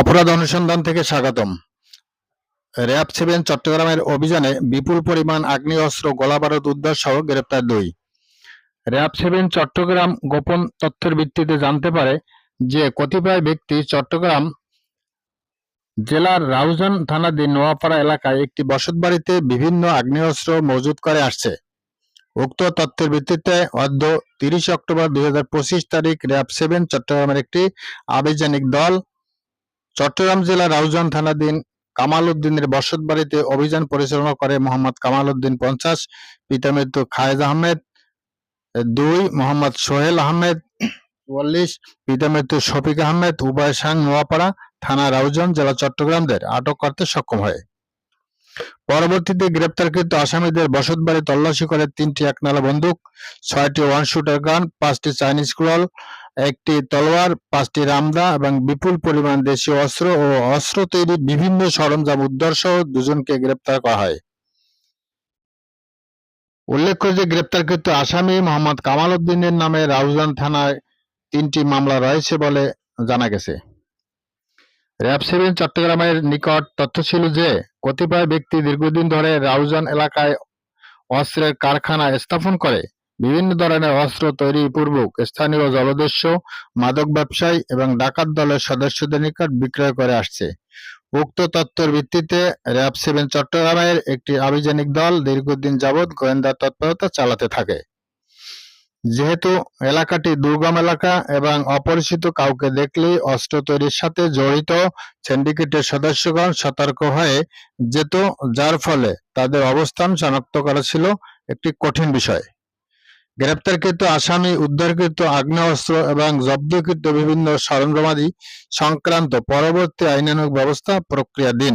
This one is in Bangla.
অপরাধ অনুসন্ধান থেকে স্বাগতম। র্যাব সেভেন চট্টগ্রামের অভিযানে বিপুল পরিমাণ আগ্নেয়াস্ত্র গোলাবারুদ উদ্ধার সহ গ্রেপ্তার দুই। র্যাব সেভেন চট্টগ্রাম গোপন তথ্যের ভিত্তিতে জানতে পারে যে কতিপয় ব্যক্তি চট্টগ্রাম জেলার রাউজান থানাধীন নোয়াপাড়া এলাকায় একটি বসতবাড়িতে বিভিন্ন আগ্নেয়াস্ত্র মজুত করে আসছে। উক্ত তথ্যের ভিত্তিতে অদ্য তিরিশ অক্টোবর দুই হাজার পঁচিশ তারিখ র্যাব সেভেন চট্টগ্রামের একটি আভিযানিক দল চট্টগ্রাম জেলার রাউজান থানাধীন কামাল উদ্দিনের বসত বাড়িতে অভিযান পরিচালনা করে মোহাম্মদ কামাল উদ্দিন পঞ্চাশ, পিতা মৃত্যু খায়েজ আহমেদ, দুই মোহাম্মদ সোহেল আহমেদ চুয়াল্লিশ, পিতা মৃত্যু শফিক আহমেদ, উভয় সাং নোয়াপাড়া থানা রাউজান, জেলা চট্টগ্রামদের আটক করতে সক্ষম হয়। পরবর্তীতে গ্রেপ্তারকৃত আসামিদের বসত বাড়ি তল্লাশি করে তিনটি একনালা বন্দুক, ছয়টি ওয়ান শুটার গান, পাঁচটি চাইনিজ ক্রল একটি তলোয়ার, পাঁচটি রামদা এবং বিপুল পরিমাণ দেশীয় অস্ত্র ও অস্ত্র তৈরির বিভিন্ন সরঞ্জাম উদ্ধার সহ দুজনকে গ্রেপ্তার করা হয়। উল্লেখ্য যে গ্রেপ্তারকৃত আসামি মোহাম্মদ কামাল উদ্দিনের নামে রাউজান থানায় তিনটি মামলা রয়েছে বলে জানা গেছে। র্যাব সেভেন চট্টগ্রামের নিকট তথ্য ছিল যে, কতিপয় ব্যক্তি দীর্ঘদিন ধরে রাউজান এলাকায় অস্ত্রের কারখানা স্থাপন করে। বিভিন্ন ধরনের অস্ত্র তৈরি পূর্বক স্থানীয় জলদস্যু, মাদক ব্যবসায়ী এবং ডাকাত দলের সদস্যদের নিকট বিক্রয় করে আসছে। উক্ত তত্ত্বের ভিত্তিতে র্যাব সেভেন চট্টগ্রামের একটি আভিযানিক দল দীর্ঘদিন যাবৎ গোয়েন্দা তৎপরতা চালাতে থাকে। যেহেতু এলাকাটি দুর্গম এলাকা এবং অপরিচিত কাউকে দেখলেই অস্ত্র তৈরির সাথে জড়িত সিন্ডিকেটের সদস্যগণ সতর্ক হয়ে যেত, যার ফলে তাদের অবস্থান শনাক্ত করা ছিল একটি কঠিন বিষয়। গ্রেপ্তারকৃত আসামি উদ্ধারকৃত আগ্নেয়াস্ত্র এবং জব্দকৃত বিভিন্ন সরঞ্জামাদি সংক্রান্ত পরবর্তী আইনানুগ ব্যবস্থা প্রক্রিয়াধীন।